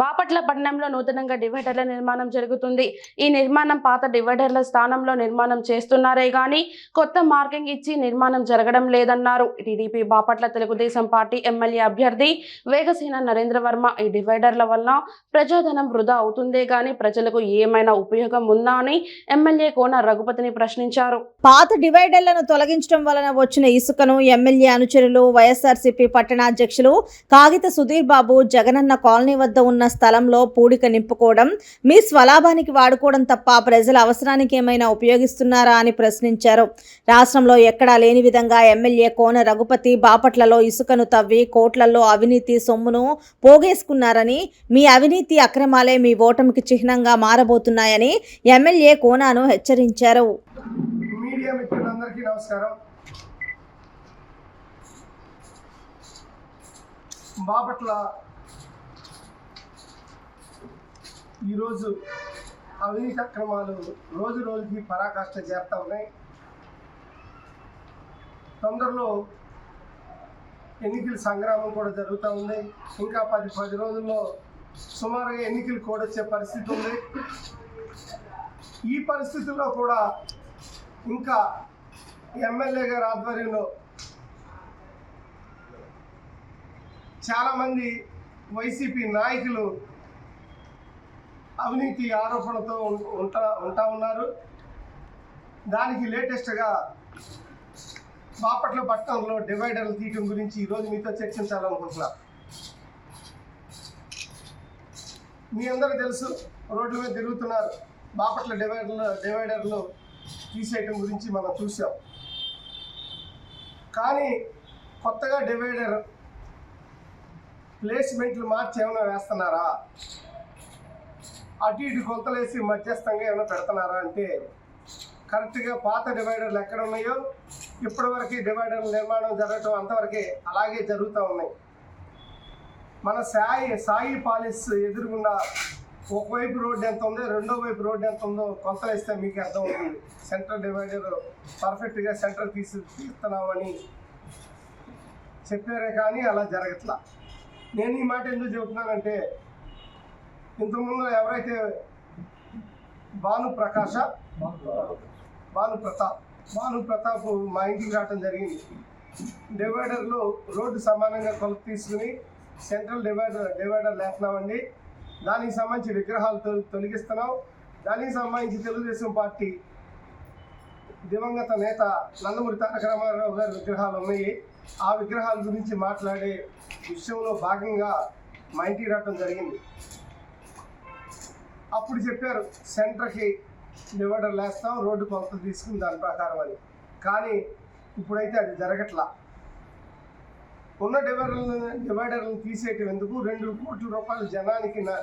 బాపట్ల పట్టణంలో నూతనంగా డివైడర్ల నిర్మాణం జరుగుతుంది. ఈ నిర్మాణం పాత డివైడర్ల స్థానంలో నిర్మాణం చేస్తున్నారే గాని కొత్త మార్కింగ్ ఇచ్చి నిర్మాణం జరగడం లేదన్నారు. TDP Bapatla Telugu Desam party MLA అభ్యర్థి వేగసేన నరేంద్ర వర్మ ఈ డివైడర్ల వల్ల ప్రజాధనం వృధా అవుతుందే గాని ప్రజలకు ఏమైనా ఉపయోగం ఉందా అని ఎమ్మెల్యే కోన రఘుపతిని ప్రశ్నించారు. పాత డివైడర్లను తొలగించడం వలన వచ్చిన ఇసుకను ఎమ్మెల్యే అనుచరులు వైఎస్ఆర్సీపీ పట్టణాధ్యక్షులు కాగిత సుధీర్ బాబు జగనన్న కాలనీ వద్ద ఉన్న స్థలంలో పూడిక నింపుకోవడం మీ స్వలాభానికి వాడుకోవడం తప్ప ప్రజల అవసరానికి ఏమైనా ఉపయోగిస్తున్నారా అని ప్రశ్నించారు. రాష్ట్రంలో ఎక్కడా లేని విధంగా ఎమ్మెల్యే కోన రఘుపతి బాపట్లలో ఇసుకను తవ్వి కోట్లలో అవినీతి సొమ్మును పోగేసుకున్నారని మీ అవినీతి అక్రమాలే మీ ఓటమికి చిహ్నంగా మారబోతున్నాయని ఎమ్మెల్యే కోనాను హెచ్చరించారు. మీడియా మిత్రులందరికీ నమస్కారం. బాపట్ల ఈరోజు అవినీతి అక్రమాలు రోజు రోజుకి పరాకాష్ట చేస్తూ ఉన్నాయి. తొందరలో ఎన్నికల సంగ్రామం కూడా జరుగుతూ ఉంది. ఇంకా పది పది రోజుల్లో సుమారుగా ఎన్నికలు కూడా వచ్చే పరిస్థితి ఉంది. ఈ పరిస్థితుల్లో కూడా ఇంకా ఎమ్మెల్యే గారి ఆధ్వర్యంలో చాలామంది వైసీపీ నాయకులు అవినీతి ఆరోపణతో ఉం- ఉంటా ఉంటా ఉన్నారు. దానికి లేటెస్ట్గా బాపట్ల పట్టణంలో డివైడర్లు తీయటం గురించి ఈరోజు మీతో చర్చించాలనుకుంటున్నా. మీ అందరూ తెలుసు రోడ్ల మీద తిరుగుతున్నారు. బాపట్ల డివైడర్లు డివైడర్లు తీసేయటం గురించి మనం చూసాం కానీ కొత్తగా డివైడర్ ప్లేస్మెంట్లు మార్చి ఏమైనా వేస్తున్నారా? అటు ఇటు కొలతలేసి మధ్యస్థంగా ఏమైనా పెడుతున్నారా అంటే కరెక్ట్గా పాత డివైడర్లు ఎక్కడ ఉన్నాయో ఇప్పటివరకు డివైడర్ల నిర్మాణం జరగటం అంతవరకే అలాగే జరుగుతూ ఉన్నాయి. మన సాయి సాయి పాలిస్ ఎదురుగుండా ఒకవైపు రోడ్డు ఎంత ఉందో రెండో వైపు రోడ్డు ఎంత ఉందో కొలతలు వేస్తే మీకు అర్థం అవుతుంది సెంటర్ డివైడర్ పర్ఫెక్ట్గా సెంటర్ తీసి తీస్తున్నామని చెప్పారే కానీ అలా జరగట్లా. నేను ఈ మాట ఎందుకు చెబుతున్నానంటే ఇంతకుముందు ఎవరైతే భాను ప్రకాశ భాను ప్రతాప్ భాను ప్రతాప్ మా ఇంటికి రావడం జరిగింది. డివైడర్లో రోడ్డు సమానంగా కొలత తీసుకుని సెంట్రల్ డివైడర్ డివైడర్ లేస్తున్నామండి దానికి సంబంధించి విగ్రహాలు తొలి తొలగిస్తున్నాం. దానికి సంబంధించి తెలుగుదేశం పార్టీ దివంగత నేత నందమూరి తారక రామారావు గారి విగ్రహాలు ఉన్నాయి. ఆ విగ్రహాల గురించి మాట్లాడే విషయంలో భాగంగా మా ఇంటికి రావడం జరిగింది. అప్పుడు చెప్పారు సెంటర్కి డివైడర్ లేస్తాం రోడ్డు కొలత తీసుకుని దాని ప్రకారం అని. కానీ ఇప్పుడైతే అది జరగట్లా. ఉన్న డివైడర్లను డివైడర్లను తీసేయటం ఎందుకు? రెండు కోట్ల రూపాయలు జనానికి నా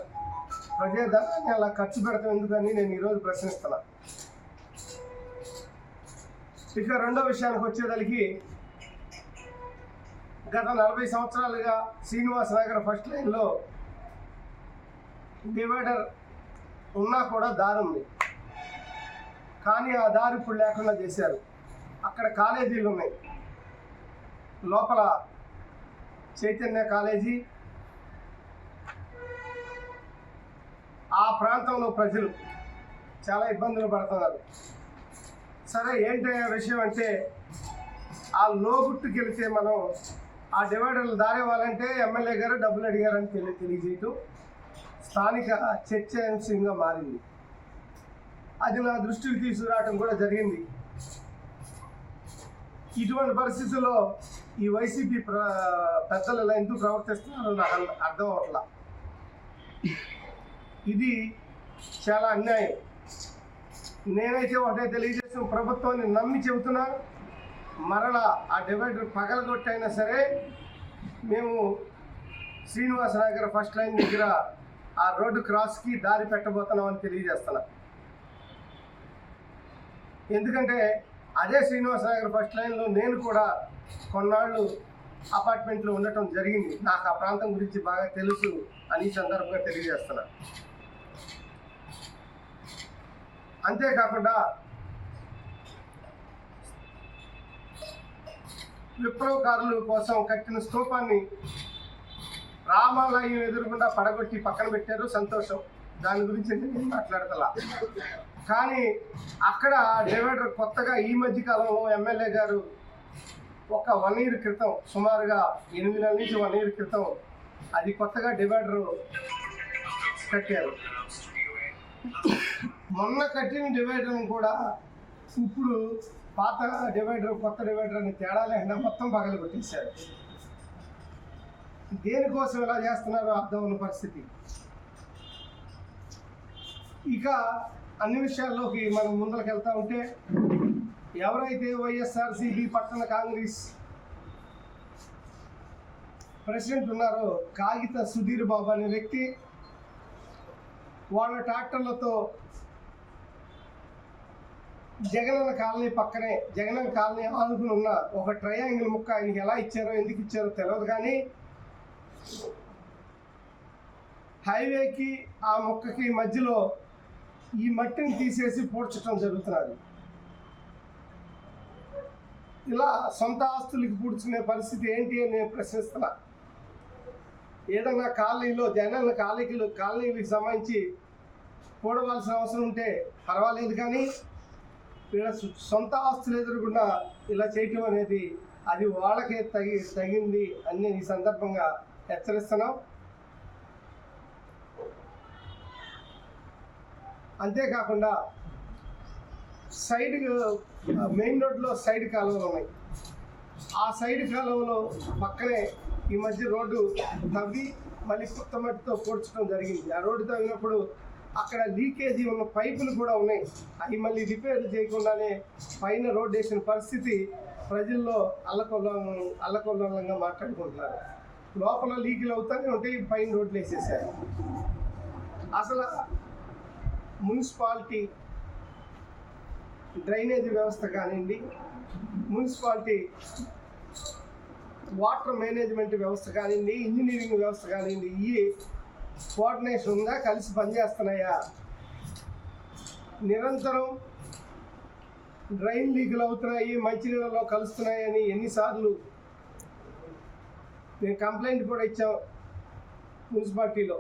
ప్రజాధనాన్ని అలా ఖర్చు పెడతాం ఎందుకని నేను ఈరోజు ప్రశ్నిస్తున్నా. ఇక రెండో విషయానికి వచ్చేదానికి గత నలభై సంవత్సరాలుగా శ్రీనివాస నగర్ ఫస్ట్ లైన్లో డివైడర్ ఉన్నా కూడా దారి ఉంది. కానీ ఆ దారి ఇప్పుడు లేకుండా చేశారు. అక్కడ కాలేజీలు ఉన్నాయి. లోపల చైతన్య కాలేజీ. ఆ ప్రాంతంలో ప్రజలు చాలా ఇబ్బందులు పడుతున్నారు. సరే ఏంటి ఆ విషయం అంటే ఆ లోగుట్టుకి వెళితే మనం ఆ డివైడర్లు దారేవాలంటే ఎమ్మెల్యే గారు డబ్బులు అడిగారని తెలియ తెలియజేయటం. స్థానిక చర్చాంశంగా మారింది. అది నా దృష్టికి తీసుకురావటం కూడా జరిగింది. ఇటువంటి పరిస్థితుల్లో ఈ వైసీపీ ప్ర పెద్దలు ఇలా ఎందుకు ప్రవర్తిస్తున్నారో నాకు అర్థం- అర్థం అవట్లా. ఇది చాలా అన్యాయం. నేనైతే ఒకటే తెలియజేసిన ప్రభుత్వాన్ని నమ్మి చెబుతున్నాను మరలా ఆ డివైడర్ పగలగొట్టైనా సరే మేము శ్రీనివాస నగర్ ఫస్ట్ లైన్ దగ్గర ఆ రోడ్డు క్రాస్కి దారి పెట్టబోతున్నామని తెలియజేస్తున్నా ఎందుకంటే అదే శ్రీనివాస నగర్ ఫస్ట్ లైన్లో నేను కూడా కొన్నాళ్ళు అపార్ట్మెంట్లో ఉండటం జరిగింది. నాకు ఆ ప్రాంతం గురించి బాగా తెలుసు అని సందర్భంగా తెలియజేస్తున్నా అంతేకాకుండా విప్లవకారుల కోసం కట్టిన స్తూపాన్ని రామాలయం ఎదురుగుండా పడగొట్టి పక్కన పెట్టారు. సంతోషం. దాని గురించి నేను మాట్లాడతలా? కానీ అక్కడ డివైడర్ కొత్తగా ఈ మధ్య కాలంలో ఎమ్మెల్యే గారు ఒక వన్ ఇయర్ క్రితం సుమారుగా ఎనిమిది నెలల నుంచి వన్ ఇయర్ క్రితం అది కొత్తగా డివైడర్ కట్టారు. మొన్న కట్టిన డివైడర్ కూడా ఇప్పుడు పాత డివైడర్ కొత్త డివైడర్ అని తేడా లేకుండా మొత్తం పగలు కొట్టేశారు దేనికోసం ఎలా చేస్తున్నారో అర్థం ఉన్న పరిస్థితి. ఇక అన్ని విషయాల్లోకి మనం ముందరికి వెళ్తా ఉంటే ఎవరైతే వైఎస్ఆర్సీబీ పట్టణ కాంగ్రెస్ ప్రెసిడెంట్ ఉన్నారో కాగిత సుధీర్ బాబు అనే వ్యక్తి వాళ్ళ ట్రాక్టర్లతో జగనన్న కాలనీ పక్కనే జగనన్న కాలనీ ఆనుకుని ఉన్న ఒక ట్రయాంగిల్ ముక్క ఆయనకి ఎలా ఇచ్చారో ఎందుకు ఇచ్చారో తెలియదు కానీ హైవేకి ఆ మొక్కకి మధ్యలో ఈ మట్టిని తీసేసి పూడ్చడం జరుగుతున్నది. ఇలా సొంత ఆస్తులకి పూడ్చుకునే పరిస్థితి ఏంటి అని నేను ప్రశ్నిస్తున్నా. ఏదన్నా కాలనీలో జనాల కాలనీలు కాలనీలకు సంబంధించి కూడవలసిన అవసరం ఉంటే పర్వాలేదు కానీ వీళ్ళ సొంత ఆస్తులు ఎదురుకుండా ఇలా చేయటం అనేది అది వాళ్ళకే తగి తగింది అని నేను ఈ సందర్భంగా హెచ్చరిస్తున్నాం. అంతేకాకుండా సైడ్ మెయిన్ రోడ్లో సైడ్ కాలువలు ఉన్నాయి. ఆ సైడ్ కాలువలో పక్కనే ఈ మధ్య రోడ్డు తవ్వి మళ్ళీ కొత్త మట్టితో పూడ్చడం జరిగింది. ఆ రోడ్డు తవ్వినప్పుడు అక్కడ లీకేజీ ఉన్న పైపులు కూడా ఉన్నాయి. అవి మళ్ళీ రిపేర్ చేయకుండానే పైన రోడ్డు వేసిన పరిస్థితి ప్రజల్లో అల్లకొల్లం అల్లకొల్లంగా మాట్లాడుకుంటున్నారు. లోపల లీకులు అవుతానే ఉంటాయి పైన రోడ్లు వేసేసారు. అసలు మున్సిపాలిటీ డ్రైనేజీ వ్యవస్థ కానివ్వండి మున్సిపాలిటీ వాటర్ మేనేజ్మెంట్ వ్యవస్థ కానివ్వండి ఇంజనీరింగ్ వ్యవస్థ కానివ్వండి ఈ కోఆర్డినేషన్ ఉందా కలిసి పనిచేస్తున్నాయా? నిరంతరం డ్రైన్ లీకులు అవుతున్నాయి మంచినీళ్ళలో కలుస్తున్నాయని ఎన్నిసార్లు నేను కంప్లైంట్ కూడా ఇచ్చాం మున్సిపాలిటీలో.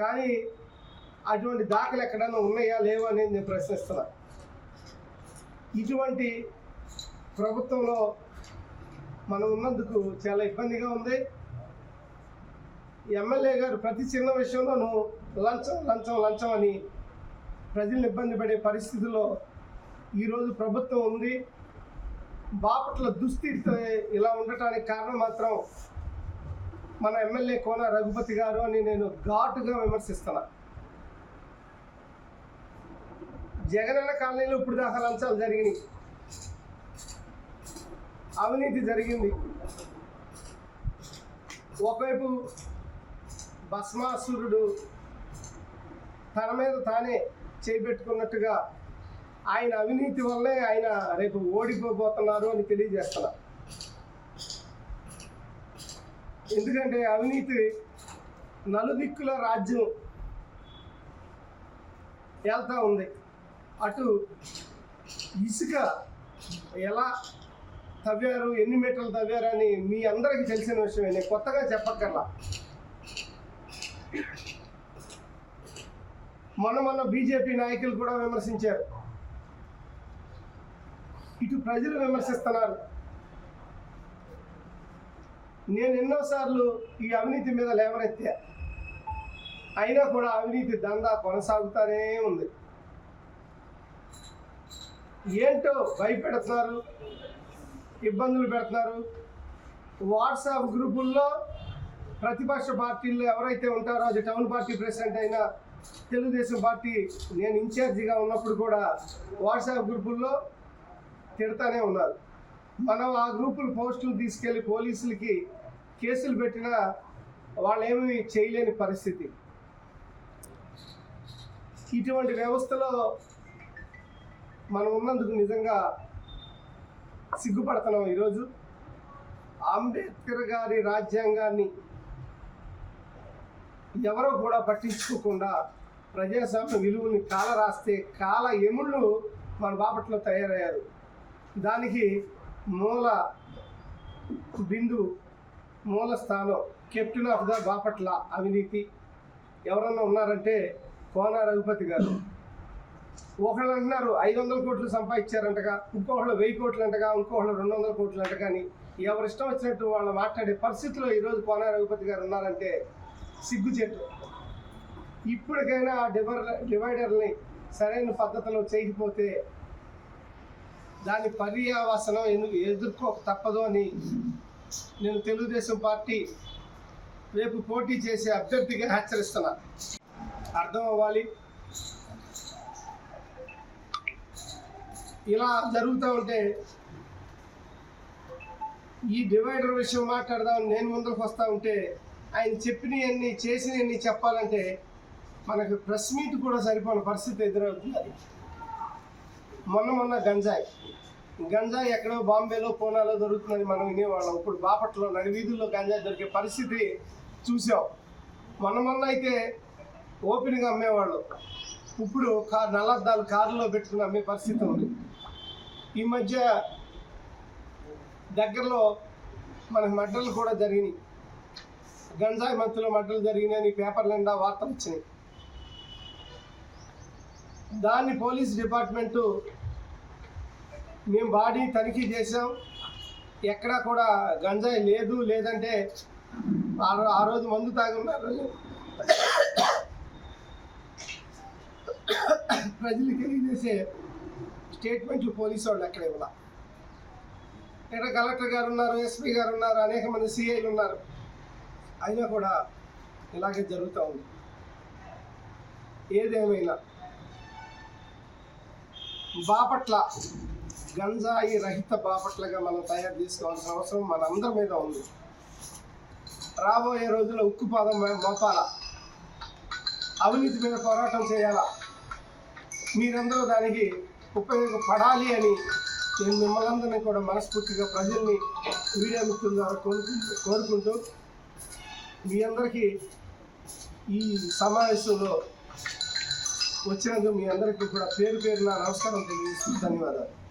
కానీ అటువంటి దాఖలు ఎక్కడైనా ఉన్నాయా లేవా అనేది నేను ప్రశ్నిస్తున్నా. ఇటువంటి ప్రభుత్వంలో మనం ఉన్నందుకు చాలా ఇబ్బందిగా ఉంది. ఎమ్మెల్యే గారు ప్రతి చిన్న విషయంలోనూ లంచం లంచం లంచం అని ప్రజలను ఇబ్బంది పడే పరిస్థితుల్లో ఈరోజు ప్రభుత్వం ఉంది. బాపట్ల దుస్థితి ఇలా ఉండటానికి కారణం మాత్రం మన ఎమ్మెల్యే కోన రఘుపతి గారు అని నేను ఘాటుగా విమర్శిస్తున్నా. జగనన్న కాలనీలో ఇప్పుడు దాకా లంచాలు జరిగినాయి. అవినీతి జరిగింది. ఒకవైపు భస్మాసురుడు తన మీద తానే చేపెట్టుకున్నట్టుగా ఆయన అవినీతి వల్లే ఆయన రేపు ఓడిపోబోతున్నారు అని తెలియజేస్తున్నా. ఎందుకంటే అవినీతి నలుదిక్కుల రాజ్యం వెళ్తూ ఉంది. అటు ఇసుక ఎలా తవ్వారు ఎన్ని మీటర్లు తవ్వారు అని మీ అందరికీ తెలిసిన విషయమే. నేను కొత్తగా చెప్పక్కర్లా. మొన్న మొన్న బీజేపీ నాయకులు కూడా విమర్శించారు. ఇటు ప్రజలు విమర్శిస్తున్నారు. నేను ఎన్నోసార్లు ఈ అవినీతి మీద లేవనెత్తా అయినా కూడా అవినీతి దందా కొనసాగుతూనే ఉంది. ఏంటో భయపెడుతున్నారు ఇబ్బందులు పెడుతున్నారు. వాట్సాప్ గ్రూపుల్లో ప్రతిపక్ష పార్టీల్లో ఎవరైతే ఉంటారో అది టౌన్ పార్టీ ప్రెసిడెంట్ అయినా తెలుగుదేశం పార్టీ నేను ఇన్ఛార్జిగా ఉన్నప్పుడు కూడా వాట్సాప్ గ్రూపుల్లో తిడతానే ఉన్నారు. మనం ఆ గ్రూపులు పోస్టులు తీసుకెళ్ళి పోలీసులకి కేసులు పెట్టినా వాళ్ళు ఏమీ చేయలేని పరిస్థితి. ఇటువంటి వ్యవస్థలో మనం ఉన్నందుకు నిజంగా సిగ్గుపడుతున్నాం ఈరోజు. అంబేద్కర్ గారి రాజ్యాంగాన్ని ఎవరో కూడా పట్టించుకోకుండా ప్రజాస్వామ్య విలువని కాల రాస్తే కాల ఎముళ్ళు మన బాపట్లో తయారయ్యారు. దానికి మూల బిందు మూల స్థానం కెప్టెన్ ఆఫ్ ద బాపట్ల అవినీతి. ఎవరన్నా ఉన్నారంటే కోన రఘుపతి గారు. ఒకళ్ళు అంటున్నారు ఐదు వందల కోట్లు సంపాదించారంటగా ఇంకొకళ్ళు వెయ్యి కోట్లు అంటగా ఇంకొకళ్ళు రెండు వందల కోట్లు అంట కానీ ఎవరు ఇష్టం వచ్చినట్టు వాళ్ళు మాట్లాడే పరిస్థితిలో ఈరోజు కోన రఘుపతి గారు ఉన్నారంటే సిగ్గు చెట్టు ఇప్పటికైనా ఆ డివర్ డివైడర్ని సరైన పద్ధతిలో చేయకపోతే దాని పర్యావసనం ఎందుకు ఎదుర్కో తప్పదు అని నేను తెలుగుదేశం పార్టీ రేపు పోటీ చేసే అభ్యర్థిగా హెచ్చరిస్తున్నా. అర్థం అవ్వాలి. ఇలా జరుగుతూ ఉంటే ఈ డివైడర్ విషయం మాట్లాడదాం నేను ముందుకు వస్తూ ఉంటే ఆయన చెప్పినవన్నీ చేసినవన్నీ చెప్పాలంటే మనకు ప్రెస్ మీట్ కూడా సరిపోని పరిస్థితి ఎదురవుతుంది. మొన్న మొన్న గంజాయి. గంజాయి ఎక్కడో బాంబేలో పూనాలో దొరుకుతుందని మనం వినేవాళ్ళం. ఇప్పుడు బాపట్లో నడివీధుల్లో గంజాయి దొరికే పరిస్థితి చూసాం. మొన్న మొన్న అయితే ఓపెన్గా అమ్మేవాళ్ళు. ఇప్పుడు కార్ నల్లద్దాలు కారులో పెట్టుకుని అమ్మే పరిస్థితి ఉంది. ఈ మధ్య దగ్గరలో మనకి మడ్డలు కూడా జరిగినాయి. గంజాయి మత్తులో మడ్డలు జరిగినాయని పేపర్ నిండా వార్తలు వచ్చినాయి. దాన్ని పోలీస్ డిపార్ట్మెంటు మేము బాడీ తనిఖీ చేసాం ఎక్కడా కూడా గంజాయి లేదు లేదంటే ఆ ఆ రోజు మందు తాగున్నారు. ప్రజలు తెలియజేసే స్టేట్మెంట్ పోలీసు వాళ్ళు ఎక్కడ ఇవ్వాల. ఇక్కడ కలెక్టర్ గారు ఉన్నారు ఎస్పీ గారు ఉన్నారు అనేక మంది సిఐలు ఉన్నారు. అయినా కూడా ఇలాగే జరుగుతూ ఉంది. ఏదేమైనా బాపట్ల గంజాయి రహిత బాపట్లగా మనం తయారు చేసుకోవాల్సిన అవసరం మనందరి మీద ఉంది. రాబోయే రోజుల్లో ఉక్కుపాదం మోపాల? అవినీతి మీద పోరాటం చేయాలా? మీరందరూ దానికి ఉపయోగపడాలి అని నేను మిమ్మల్ని అందరినీ కూడా మనస్ఫూర్తిగా ప్రజల్ని మీడియా మిత్రుల ద్వారా కోరుకుంటూ కోరుకుంటూ మీ అందరికీ ఈ సమావేశంలో వచ్చినందుకు మీ అందరికీ కూడా పేరు పేరున నమస్కారం తెలియజేస్తూ ధన్యవాదాలు.